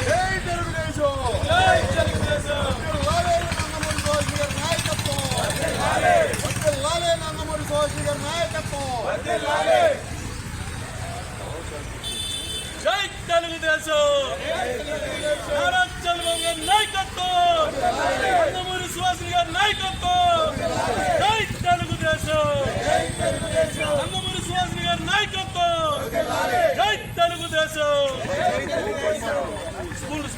జై తెలుగుదేశం! నాయకత్వం లాలే నందమూరి సోషి గారి నాయకత్వం జై తెలుగుదేశం నారా చంద్రబాబు గారి నాయకత్వం నందమూరి సుహాసిని గారి నాయకత్వం జై తెలుగుదేశం నందమూరి సుహాసిని గారి నాయకత్వం జై తెలుగుదేశం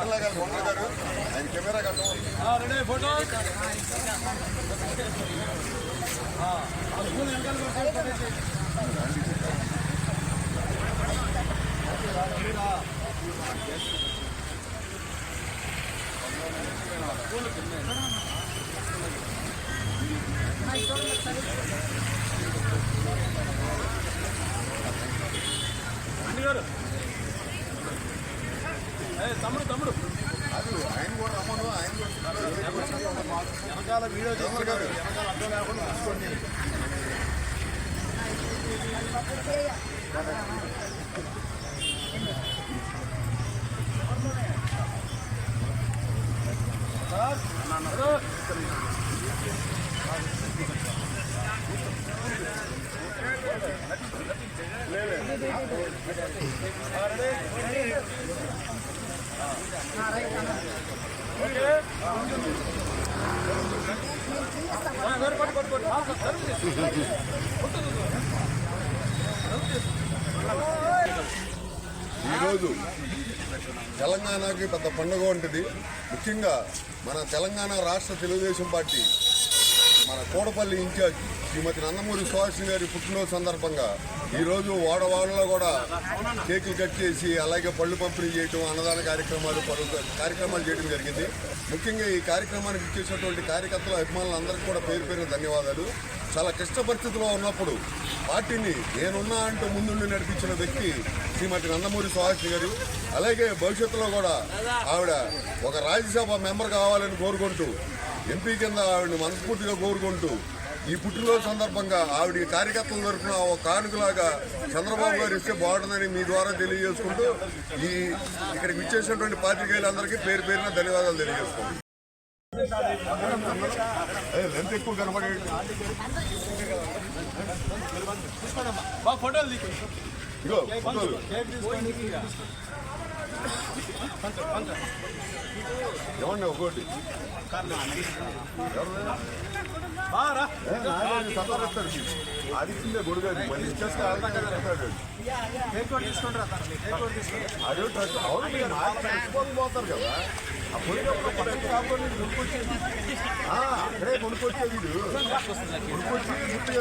మీరు అడ్డలాగా మోహన్ గారు. ఆయన కెమెరా ఫోటో. తమ్ముడు తమ్ముడు. అది ఆయన కూడా రమ్మను ఆయన కూడా వెనకాల వీడియో గారు వెనకాల అర్థం లేకుండా చూసుకోండి. ఈరోజు తెలంగాణకి పెద్ద పండుగ ఉంటుంది ముఖ్యంగా మన తెలంగాణ రాష్ట్ర తెలుగుదేశం పార్టీ మన కోడపల్లి ఇన్ఛార్జ్ శ్రీమతి నందమూరి సుహాసిని గారి పుట్టినరోజు సందర్భంగా ఈరోజు వాడవాడలో కూడా కేకులు కట్ చేసి అలాగే పళ్ళు పంపిణీ చేయటం అన్నదాన కార్యక్రమాలు పలు కార్యక్రమాలు చేయడం జరిగింది. ముఖ్యంగా ఈ కార్యక్రమానికి ఇచ్చేసినటువంటి కార్యకర్తలు అభిమానులందరికీ కూడా పేరు పేరున ధన్యవాదాలు. చాలా క్లిష్ట పరిస్థితిలో ఉన్నప్పుడు పార్టీని నేనున్నా అంటూ ముందుండి నడిపించిన వ్యక్తి శ్రీమతి నందమూరి సుహాసిని గారు. అలాగే భవిష్యత్తులో కూడా ఆవిడ ఒక రాజ్యసభ మెంబర్ కావాలని కోరుకుంటూ ఎంపీ కింద ఆవిడని మనస్ఫూర్తిగా కోరుకుంటూ ఈ పుట్టినరోజు సందర్భంగా ఆవిడ కార్యకర్తల తరఫున ఒక కానుకలాగా చంద్రబాబు గారు ఇస్తే బాగుంటుందని మీ ద్వారా తెలియజేసుకుంటూ ఈ ఇక్కడికి ఇచ్చేసినటువంటి పాత్రికేయులందరికీ పేరు పేరున ధన్యవాదాలు తెలియజేసుకుంటాం లెంత్ ఎక్కువ కనబడే ఫోటోలు ఇగో ఏమండి ఒకటి బారా? అది కింద గొడుగు మళ్ళీ ఇచ్చేస్తే అదే ట్రక్ అవును మీరు చచ్చిపోతూ పోతారు కదా. ఆ పోయినప్పుడు పక్కకి కాకుండా కొనుక్కొచ్చేది అక్కడే కొనుక్కొచ్చేది. కొనుక్కొచ్చి గుర్తు